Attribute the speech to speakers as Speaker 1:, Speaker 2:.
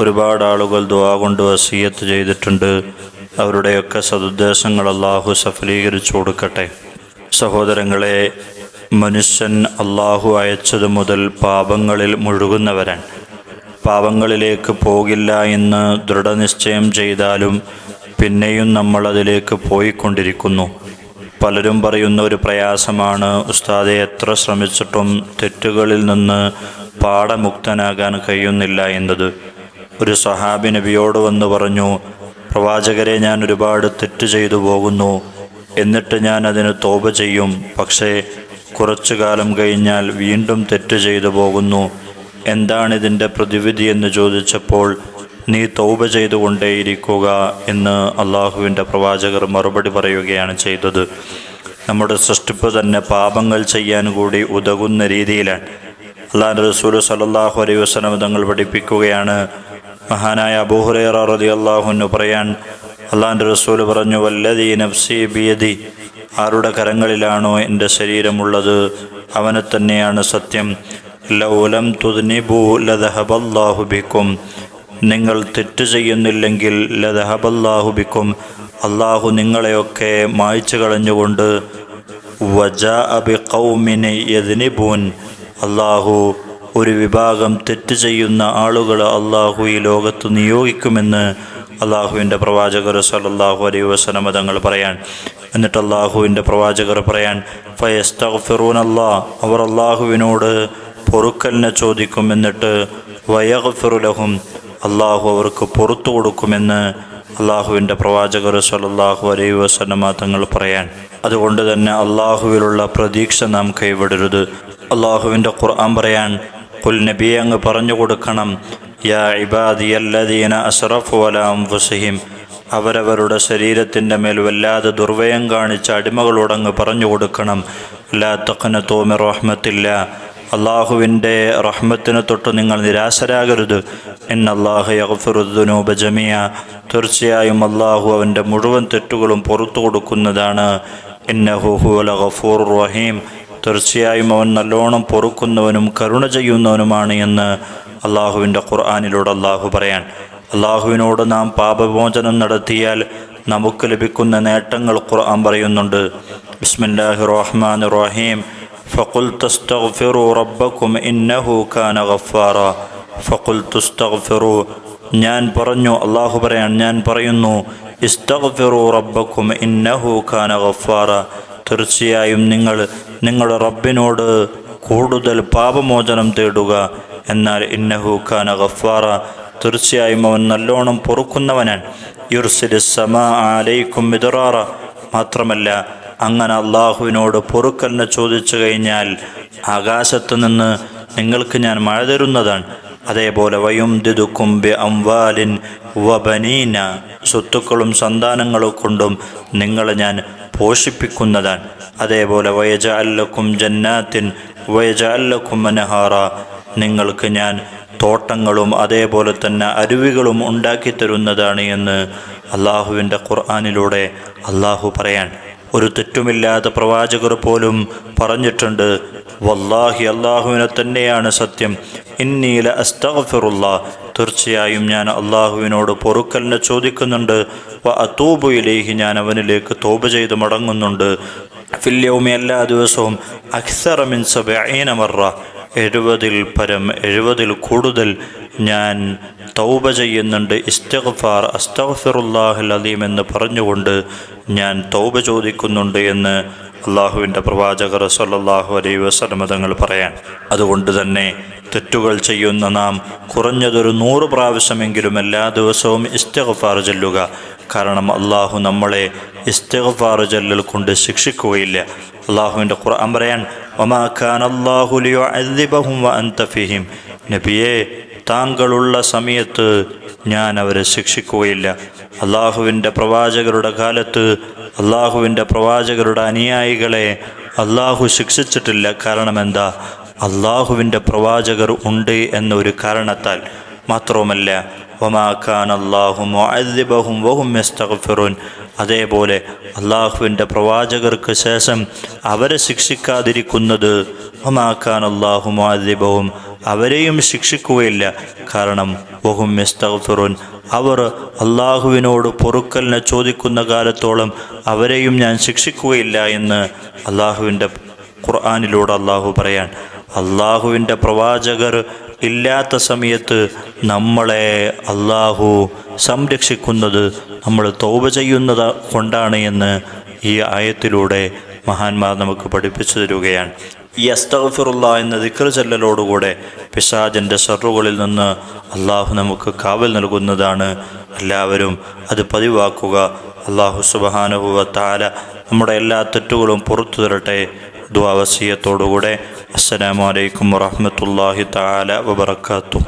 Speaker 1: ഒരുപാട് ആളുകൾ ദുവാ കൊണ്ട് വസീയത്ത് ചെയ്തിട്ടുണ്ട്. അവരുടെയൊക്കെ സതുദ്ദേശങ്ങൾ അള്ളാഹു സഫലീകരിച്ചു കൊടുക്കട്ടെ. സഹോദരങ്ങളെ മനുഷ്യൻ അള്ളാഹു അയച്ചതു മുതൽ പാപങ്ങളിൽ മുഴുകുന്നവരാണ്. പാപങ്ങളിലേക്ക് പോകില്ല എന്ന് ദൃഢനിശ്ചയം ചെയ്താലും പിന്നെയും നമ്മൾ അതിലേക്ക് പോയിക്കൊണ്ടിരിക്കുന്നു. പലരും പറയുന്ന ഒരു പ്രയാസമാണ് ഉസ്താദെ എത്ര ശ്രമിച്ചിട്ടും തെറ്റുകളിൽ നിന്ന് പാഠമുക്തനാകാൻ കഴിയുന്നില്ല എന്നത്. ഒരു സഹാബി നബിയോട് വന്ന് പറഞ്ഞു പ്രവാചകരെ ഞാൻ ഒരുപാട് തെറ്റ് ചെയ്തു പോകുന്നു. എന്നിട്ട് ഞാൻ അതിന് തോപ ചെയ്യും. പക്ഷേ കുറച്ചു കാലം കഴിഞ്ഞാൽ വീണ്ടും തെറ്റ് ചെയ്തു പോകുന്നു. എന്താണിതിന്റെ പ്രതിവിധി എന്ന് ചോദിച്ചപ്പോൾ നീ തൗബ ചെയ്തുകൊണ്ടേയിരിക്കുക എന്ന് അള്ളാഹുവിന്റെ പ്രവാചകർ മറുപടി പറയുകയാണ് ചെയ്തത്. നമ്മുടെ സൃഷ്ടിപ്പ് തന്നെ പാപങ്ങൾ ചെയ്യാൻ കൂടി ഉതകുന്ന രീതിയിലാണ്. അള്ളാഹ് റസൂൽ സലല്ലാഹു അലൈഹി വസ്ലം തങ്ങൾ പഠിപ്പിക്കുകയാണ് മഹാനായ അബൂഹുറൈറ പറയാൻ അള്ളാഹിന്റെ റസൂൽ പറഞ്ഞു വല്ലതി നഫ്സി ബിയതി ആരുടെ കരങ്ങളിലാണോ എന്റെ ശരീരമുള്ളത്? അവനെ തന്നെയാണ് സത്യം. ലൗലം തുദ്നിബു നിങ്ങൾ തെറ്റ് ചെയ്യുന്നില്ലെങ്കിൽ ലദഹബല്ലാഹു ബിക്കും. അള്ളാഹു നിങ്ങളെയൊക്കെ മായ്ച്ചു കളഞ്ഞുകൊണ്ട് വജ അബി കൗമിനെ യദ്നിബൂൻ. അള്ളാഹു ഒരു വിഭാഗം തെറ്റ് ചെയ്യുന്ന ആളുകൾ അള്ളാഹു ഈ ലോകത്ത് നിയോഗിക്കുമെന്ന് അള്ളാഹുവിന്റെ പ്രവാചകർ സലല്ലാഹു അലൈ വസന തങ്ങൾ പറയാൻ. എന്നിട്ട് അള്ളാഹുവിന്റെ പ്രവാചകർ പറയാൻ ഫയസ്തഫിറൂൻ അല്ലാ അവർ അള്ളാഹുവിനോട് പൊറുക്കലിനെ ചോദിക്കും എന്നിട്ട് വയഫിറുലഹും അള്ളാഹു അവർക്ക് പുറത്തു കൊടുക്കുമെന്ന് അള്ളാഹുവിന്റെ പ്രവാചകർ സലല്ലാഹു അലൈ വസന തങ്ങൾ പറയാൻ. അതുകൊണ്ട് തന്നെ അള്ളാഹുവിലുള്ള പ്രതീക്ഷ നാം കൈവിടരുത്. അള്ളാഹുവിന്റെ ഖുർആൻ പറയാൻ നബി അങ്ങ് പറഞ്ഞു കൊടുക്കണം. യാ ഇബാദിയല്ലദീന അഷറഫ് വലാം അംഫുസഹിം അവരവരുടെ ശരീരത്തിന്റെ മേൽ വല്ലാതെ ദുർവയം കാണിച്ച അടിമകളോടങ്ങ് പറഞ്ഞു കൊടുക്കണം. ലാ തഖന തോമി റഹ്മത്തില്ല. അള്ളാഹുവിന്റെ റഹ്മത്തിനെ തൊട്ട് നിങ്ങൾ നിരാശരാകരുത്. എന്നല്ലാഹു യഗ്ഫിറുദ്ദുനൂബ ജമിയ തീർച്ചയായും അള്ളാഹു അവന്റെ മുഴുവൻ തെറ്റുകളും പുറത്തു കൊടുക്കുന്നതാണ്. ഇന്നഹു ഹുവല ഗഫൂർ റഹീം. തീർച്ചയായും അവൻ നല്ലോണം പൊറുക്കുന്നവനും കരുണ ചെയ്യുന്നവനുമാണ് എന്ന് അള്ളാഹുവിന്റെ ഖുർആാനിലൂടെ അള്ളാഹു പറയാൻ. അള്ളാഹുവിനോട് നാം പാപമോചനം നടത്തിയാൽ നമുക്ക് ലഭിക്കുന്ന നേട്ടങ്ങൾ ഖുർആൻ പറയുന്നുണ്ട്. ബിസ്മില്ലാഹി റഹ്മാൻ റഹീം ഫഖുൽ തസ്തഗ്ഫിറു റബ്ബക്കും ഇന്നഹു കാന ഗഫാറ. ഫഖുൽ തുസ്തഗ്ഫിറു ഞാൻ പറഞ്ഞു അള്ളാഹു പറയാൻ ഞാൻ പറയുന്നു ഇസ്തഗ്ഫിറു റബ്ബക്കും ഇന്നഹു കാന ഗഫാറ. തീർച്ചയായും നിങ്ങൾ നിങ്ങളുടെ റബ്ബിനോട് കൂടുതൽ പാപമോചനം തേടുക. എന്നാൽ ഇന്നഹു ഖാന ഗഫാറ. തീർച്ചയായും അവൻ നല്ലോണം പൊറുക്കുന്നവനാൻ. യുർസിലി സമ ആലയിക്കും മിതറാറ മാത്രമല്ല അങ്ങനെ അള്ളാഹുവിനോട് പൊറുക്കലിനെ ചോദിച്ചു കഴിഞ്ഞാൽ ആകാശത്തു നിന്ന് നിങ്ങൾക്ക് ഞാൻ മഴ തരുന്നതാണ്. അതേപോലെ വയും ദിദുക്കും ബി അംവാലിൻ വബനീന സ്വത്തുക്കളും സന്താനങ്ങളും കൊണ്ടും നിങ്ങളെ ഞാൻ പോഷിപ്പിക്കുന്നതാണ്. അതേപോലെ വയജ അല്ലക്കും ജന്നാത്തിൻ വയജ അല്ലക്കും മനഹാറ നിങ്ങൾക്ക് ഞാൻ തോട്ടങ്ങളും അതേപോലെ തന്നെ അരുവികളും ഉണ്ടാക്കി തരുന്നതാണ് എന്ന് അള്ളാഹുവിന്റെ ഖുർആാനിലൂടെ അള്ളാഹു പറയാൻ. ഒരു തെറ്റുമില്ലാത്ത പ്രവാചകർ പോലും പറഞ്ഞിട്ടുണ്ട് വല്ലാഹി അള്ളാഹുവിനെ തന്നെയാണ് സത്യം. ഇന്നീല അസ്തഫിറുള്ള തീർച്ചയായും ഞാൻ അള്ളാഹുവിനോട് പൊറുക്കലിനെ ചോദിക്കുന്നുണ്ട്. വ അത്തൂബു ഇലേഹി ഞാൻ അവനിലേക്ക് തോപ ചെയ്ത് മടങ്ങുന്നുണ്ട്. ഫില്യവുമി എല്ലാ ദിവസവും അക്സറമിൻ സബ മറ. എഴുപതിൽ പരം എഴുപതിൽ കൂടുതൽ ഞാൻ തൗബ ചെയ്യുന്നുണ്ട്. ഇസ്തഗ്ഫാർ അസ്തഗ്ഫിറുല്ലാഹുൽ അലീം എന്ന് പറഞ്ഞുകൊണ്ട് ഞാൻ തൗബ ചോദിക്കുന്നുണ്ട് എന്ന് അള്ളാഹുവിന്റെ പ്രവാചകർ സല്ലാഹു അലൈഹി വസല്ലമ തങ്ങൾ പറയാൻ അതുകൊണ്ട് തന്നെ തെറ്റുകൾ ചെയ്യുന്ന നാം കുറഞ്ഞതൊരു നൂറ് പ്രാവശ്യമെങ്കിലും എല്ലാ ദിവസവും ഇസ്തഗഫാർ ചെല്ലുക. കാരണം അള്ളാഹു നമ്മളെ ഇസ്തഗഫാർ ചെല്ലൽ കൊണ്ട് ശിക്ഷിക്കുകയില്ല. അള്ളാഹുവിന്റെ ഖുർആൻ പറയാൻ ഒമാ ഖാൻ അള്ളാഹു ലിയുഅദ്ദിബഹും വ നബിയെ താങ്കളുള്ള സമയത്ത് ഞാൻ അവരെ ശിക്ഷിക്കുകയില്ല. അള്ളാഹുവിന്റെ പ്രവാചകരുടെ കാലത്ത് അള്ളാഹുവിന്റെ പ്രവാചകരുടെ അനുയായികളെ അള്ളാഹു ശിക്ഷിച്ചിട്ടില്ല. കാരണം എന്താ അള്ളാഹുവിന്റെ പ്രവാചകർ ഉണ്ട് എന്നൊരു കാരണത്താൽ മാത്രവുമല്ല ഒമാക്കാൻ അള്ളാഹു വഹും അതേപോലെ അള്ളാഹുവിന്റെ പ്രവാചകർക്ക് ശേഷം അവരെ ശിക്ഷിക്കാതിരിക്കുന്നത് ഒമാക്കാൻ അള്ളാഹു മുഅദ്ദിബഹും അവരെയും ശിക്ഷിക്കുകയില്ല. കാരണം വഹും യസ്തഗ്ഫിറൂൻ അവർ അള്ളാഹുവിനോട് പൊറുക്കലിനെ ചോദിക്കുന്ന കാലത്തോളം അവരെയും ഞാൻ ശിക്ഷിക്കുകയില്ല എന്ന് അള്ളാഹുവിന്റെ ഖുർആാനിലൂടെ അള്ളാഹു പറയാൻ. അള്ളാഹുവിന്റെ പ്രവാചകർ ഇല്ലാത്ത സമയത്ത് നമ്മളെ അള്ളാഹു സംരക്ഷിക്കുന്നത് നമ്മൾ തോപ ചെയ്യുന്നത് കൊണ്ടാണ് എന്ന് ഈ ആയത്തിലൂടെ മഹാന്മാർ നമുക്ക് പഠിപ്പിച്ചു തരികയാണ്. ഈ അസ്തഫിറുള്ള എന്ന ദിക്ർ ചെല്ലലോടുകൂടെ പിശാജിന്റെ ഷറുകളിൽ നിന്ന് അള്ളാഹു നമുക്ക് കാവൽ നൽകുന്നതാണ്. എല്ലാവരും അത് പതിവാക്കുക. അള്ളാഹു സുബഹാനുഭവ നമ്മുടെ എല്ലാ തെറ്റുകളും പുറത്തു തരട്ടെ. ദ്വാവസീയത്തോടുകൂടെ അസ്സലാമലൈക്കും വറഹമത്തല്ലാഹി താല വബർക്കാത്തു